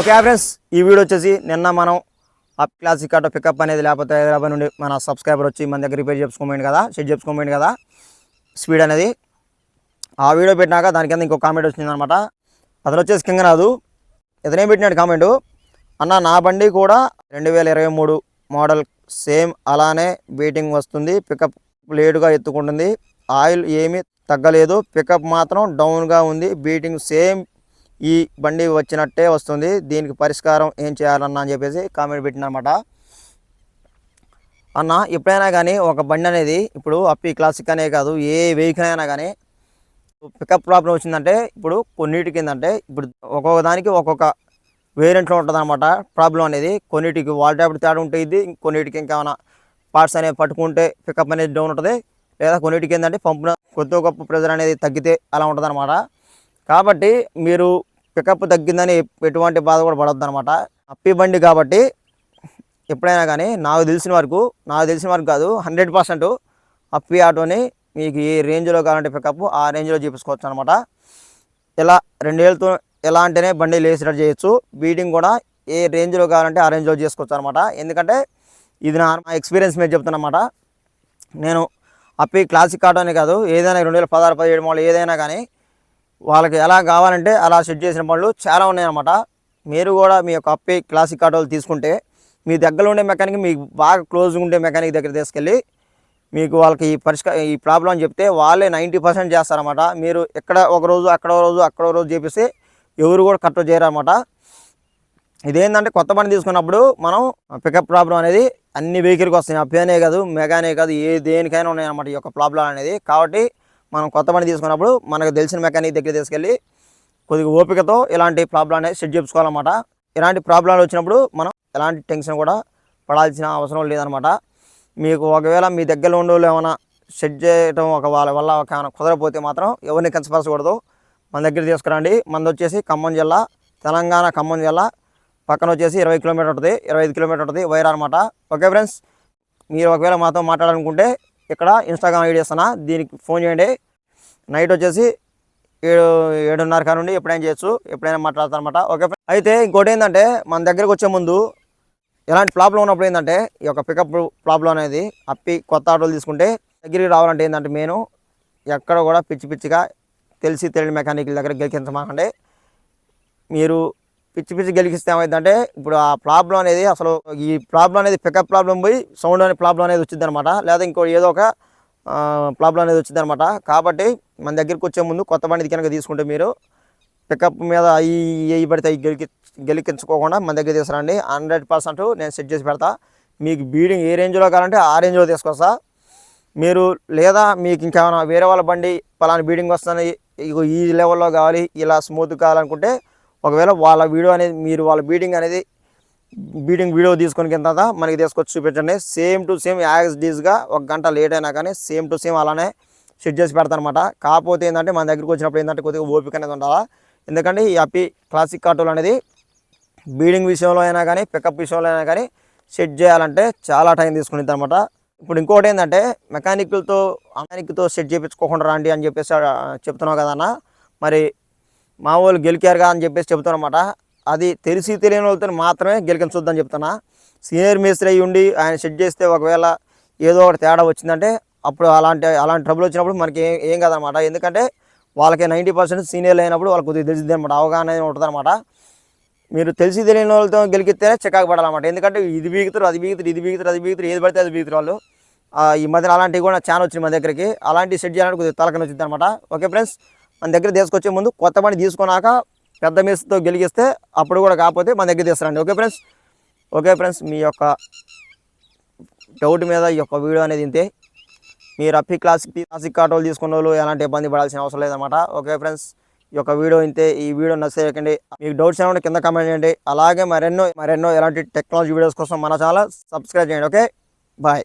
Okay friends ఈ video వచ్చేసి నిన్న మనం అప్ క్లాసిక్ ఆటో పికప్ అనేది లేకపోతే హైదరాబాద్ నుండి మన సబ్స్క్రైబర్ వచ్చి మన దగ్గర రిపేర్ చేసుకోమండి కదా సెట్ చేసుకోమండి కదా స్పీడ్ అనేది. ఆ వీడియో పెట్టినాక దాని కింద ఇంకో కామెంట్ వచ్చింది అనమాట అతను వచ్చేసి కింగరాదు ఇతనేం పెట్టినాడు కామెంట్ అన్న నా బండి కూడా రెండు వేల ఇరవై మూడు మోడల్ సేమ్ అలానే బీటింగ్ వస్తుంది పికప్ లేటుగా ఎత్తుకుంటుంది ఆయిల్ ఏమీ తగ్గలేదు. పికప్ మాత్రం డౌన్గా ఉంది. బీటింగ్ సేమ్ ఈ బండి వచ్చినట్టే వస్తుంది. దీనికి పరిష్కారం ఏం చేయాలన్నా అని చెప్పేసి కామెంట్ పెట్టినమాట అన్న ఎప్పుడైనా కానీ ఒక బండి అనేది ఇప్పుడు అప్పి క్లాసిక్ అనే కాదు ఏ వెహికల్ అయినా కానీ పికప్ ప్రాబ్లం వచ్చిందంటే ఇప్పుడు కొన్నిటికి ఏంటంటే ఇప్పుడు ఒక్కొక్క దానికి ఒక్కొక్క వేరియంట్లో ఉంటుంది అనమాట ప్రాబ్లం అనేది కొన్నిటికి వాల్ టైప్ తేడా ఉంటుంది కొన్నిటికి ఇంకేమైనా పార్ట్స్ అనేవి పట్టుకుంటే పికప్ అనేది డౌన్ ఉంటుంది. లేదా కొన్నిటికి ఏంటంటే పంపున కొద్ది గొప్ప ప్రెజర్ అనేది తగ్గితే అలా ఉంటుంది అనమాట కాబట్టి మీరు పికప్ తగ్గిందని ఎటువంటి బాధ కూడా పడద్దు అనమాట అప్పి బండి కాబట్టి ఎప్పుడైనా కానీ నాకు తెలిసిన వరకు నాకు తెలిసిన వరకు కాదు హండ్రెడ్ పర్సెంట్ అప్పి ఆటోని మీకు ఏ రేంజ్లో కావాలంటే పికప్ ఆ రేంజ్లో చూపించుకోవచ్చు అనమాట ఇలా రెండేళ్ళతో ఎలా అంటేనే బండి లేసినట్టు చేయొచ్చు. బీటింగ్ కూడా ఏ రేంజ్లో కావాలంటే ఆ రేంజ్లో చేసుకోవచ్చు అనమాట ఎందుకంటే ఇది నా ఎక్స్పీరియన్స్ మీద చెప్తున్నమాట. నేను అప్పి క్లాసిక్ ఆటోనే కాదు ఏదైనా రెండు వేల పదహారు పదిహేడు మోడల్ ఏదైనా కానీ వాళ్ళకి ఎలా కావాలంటే అలా సెట్ చేసిన పనులు చాలా ఉన్నాయన్నమాట. మీరు కూడా మీ యొక్క అప్పి క్లాసిక్ ఆటోలు తీసుకుంటే మీ దగ్గర ఉండే మెకానిక్ మీకు బాగా క్లోజ్గా ఉండే మెకానిక్ దగ్గర తీసుకెళ్ళి మీకు వాళ్ళకి ఈ పరిష్కార ఈ ప్రాబ్లం చెప్తే వాళ్ళే నైంటీ పర్సెంట్ చేస్తారన్నమాట. మీరు ఎక్కడ ఒక రోజు అక్కడ రోజు అక్కడ రోజు చేపిస్తే ఎవరు కూడా కట్ చేయరన్నమాట. ఇదేంటంటే కొత్త బండి తీసుకున్నప్పుడు మనం పికప్ ప్రాబ్లం అనేది అన్ని వెహికల్కి వస్తాయి. అప్పనే కాదు మెగానే కాదు ఏ దేనికైనా ఉన్నాయన్నమాట ఈ యొక్క ప్రాబ్లం అనేది. కాబట్టి మనం కొత్త బండి తీసుకున్నప్పుడు మనకు తెలిసిన మెకానిక్ దగ్గర తీసుకెళ్ళి కొద్దిగా ఓపికతో ఇలాంటి ప్రాబ్లం అనేది సెట్ చేసుకోవాలన్నమాట ఇలాంటి ప్రాబ్లాలు వచ్చినప్పుడు మనం ఎలాంటి టెన్షన్ కూడా పడాల్సిన అవసరం లేదనమాట మీకు ఒకవేళ మీ దగ్గర ఉండే వాళ్ళు ఏమైనా సెట్ చేయడం ఒక వాళ్ళ వల్ల ఒక ఏమైనా కుదరకపోతే మాత్రం ఎవరిని కించపరచకూడదు మన దగ్గర తీసుకురండి. మనది వచ్చేసి ఖమ్మం జిల్లా తెలంగాణ ఖమ్మం జిల్లా పక్కన వచ్చేసి ఇరవై కిలోమీటర్ ఉంటుంది. ఇరవై ఐదు కిలోమీటర్ ఉంటుంది వైర్ అనమాట ఓకే ఫ్రెండ్స్ మీరు ఒకవేళ మాతో మాట్లాడాలనుకుంటే ఇక్కడ ఇన్స్టాగ్రామ్ ఐడి ఇస్తున్నా దీనికి ఫోన్ చేయండి. నైట్ వచ్చేసి ఏడు ఏడున్నర కాడ నుండి ఎప్పుడైనా చేయొచ్చు ఎప్పుడైనా మాట్లాడతారనమాట ఓకే ఫ్రెండ్స్ అయితే ఇంకోటి ఏంటంటే మన దగ్గరకు వచ్చే ముందు ఎలాంటి ప్రాబ్లం ఉన్నప్పుడు ఏంటంటే ఈ యొక్క పికప్ ప్రాబ్లం అనేది అప్పి కొత్త ఆటోలు తీసుకుంటే దగ్గరికి రావాలంటే ఏంటంటే నేను ఎక్కడ కూడా పిచ్చి పిచ్చిగా తెలిసి తెలియని మెకానిక్ల దగ్గర గెలికించమాకండి మీరు పిచ్చి పిచ్చి గెలికిస్తే ఏమైందంటే ఇప్పుడు ఆ ప్రాబ్లం అనేది అసలు ఈ ప్రాబ్లం అనేది పికప్ ప్రాబ్లం పోయి సౌండ్ అనే ప్రాబ్లం అనేది వచ్చింది అనమాట లేదా ఇంకో ఏదో ఒక ప్రాబ్లం అనేది వచ్చింది అనమాట కాబట్టి మన దగ్గరికి వచ్చే ముందు కొత్త బండి కనుక తీసుకుంటే మీరు పికప్ మీద అవి అవి పడితే అవి గెలికి గెలికించుకోకుండా మన దగ్గర తీసుకురండి. హండ్రెడ్ పర్సెంట్ నేను సెట్ చేసి పెడతా. మీకు బీడింగ్ ఏ రేంజ్లో కావాలంటే ఆ రేంజ్లో తీసుకొస్తా. మీరు లేదా మీకు ఇంకేమైనా వేరే వాళ్ళ బండి పలానా బీడింగ్ వస్తుంది ఈ లెవెల్లో కావాలి ఇలా స్మూత్ కావాలనుకుంటే ఒకవేళ వాళ్ళ వీడియో అనేది మీరు వాళ్ళ బీడింగ్ అనేది బీడింగ్ వీడియో తీసుకొని కింద మనకి తీసుకొచ్చి చూపించండి. సేమ్ టు సేమ్ యాజ్ డీస్గా ఒక గంట లేట్ అయినా కానీ సేమ్ టు సేమ్ అలానే సెట్ చేసి పెడతానమాట కాకపోతే ఏంటంటే మన దగ్గరికి వచ్చినప్పుడు ఏంటంటే కొద్దిగా ఓపిక అనేది ఉండాలా? ఎందుకంటే ఈ అప్పి క్లాసిక్ ఆటోలు అనేది బీడింగ్ విషయంలో అయినా కానీ పికప్ విషయంలో అయినా కానీ సెట్ చేయాలంటే చాలా టైం తీసుకుని అనమాట ఇప్పుడు ఇంకోటి ఏంటంటే మెకానిక్లతో మెకానిక్తో సెట్ చేయించుకోకుండా రండి అని చెప్పేసి చెప్తున్నావు కదన్నా మరి మా వాళ్ళు గెలికారుగా అని చెప్పేసి చెప్తానమాట అది తెలిసి తెలియని వాళ్ళతో మాత్రమే గెలికించొద్దని చెప్తున్నా. సీనియర్ మేస్త్రి అయ్యి ఉండి ఆయన సెట్ చేస్తే ఒకవేళ ఏదో ఒకటి తేడా వచ్చిందంటే అప్పుడు అలాంటి అలాంటి ట్రబుల్ వచ్చినప్పుడు మనకి ఏం కదనమాట కాదనమాట ఎందుకంటే వాళ్ళకి నైంటీ పర్సెంట్ సీనియర్లు అయినప్పుడు వాళ్ళకి కొద్దిగా తెలిసింది అనమాట అవగాహన అనేది మీరు తెలిసి తెలియని వాళ్ళతో గెలికితేనే చికాకు పడాలన్నమాట. ఎందుకంటే ఇది బీగుతారు అది బీగుతారు ఇది బీగుతారు అది బీగుతారు ఏది పడితే అది బీగుతారు వాళ్ళు. ఈ మధ్యన అలాంటివి కూడా చాలా వచ్చింది మా దగ్గరికి. అలాంటివి సెట్ చేయాలంటే కొద్దిగా తలకని వచ్చింది అనమాట ఓకే ఫ్రెండ్స్ మన దగ్గర తీసుకొచ్చే ముందు కొత్త బండి తీసుకున్నాక పెద్ద మేస్తో గెలిగిస్తే అప్పుడు కూడా కాకపోతే మన దగ్గర తీసుకురండి. Okay friends? ఓకే ఫ్రెండ్స్ మీ యొక్క డౌట్ మీద ఈ యొక్క వీడియో అనేది ఇంతే. మీరు అప్పి క్లాసిక్ క్లాసిక్ ఆటోలు తీసుకున్న వాళ్ళు ఎలాంటి ఇబ్బంది పడాల్సిన అవసరం లేదన్నమాట. ఓకే ఫ్రెండ్స్ ఈ యొక్క వీడియో ఇంతే. ఈ వీడియో నచ్చేయకండి మీకు డౌట్స్ ఏమైనా కింద కామెంట్ చేయండి. అలాగే మరెన్నో మరెన్నో ఎలాంటి టెక్నాలజీ వీడియోస్ కోసం మన ఛానల్ సబ్స్క్రైబ్ చేయండి. ఓకే? బాయ్.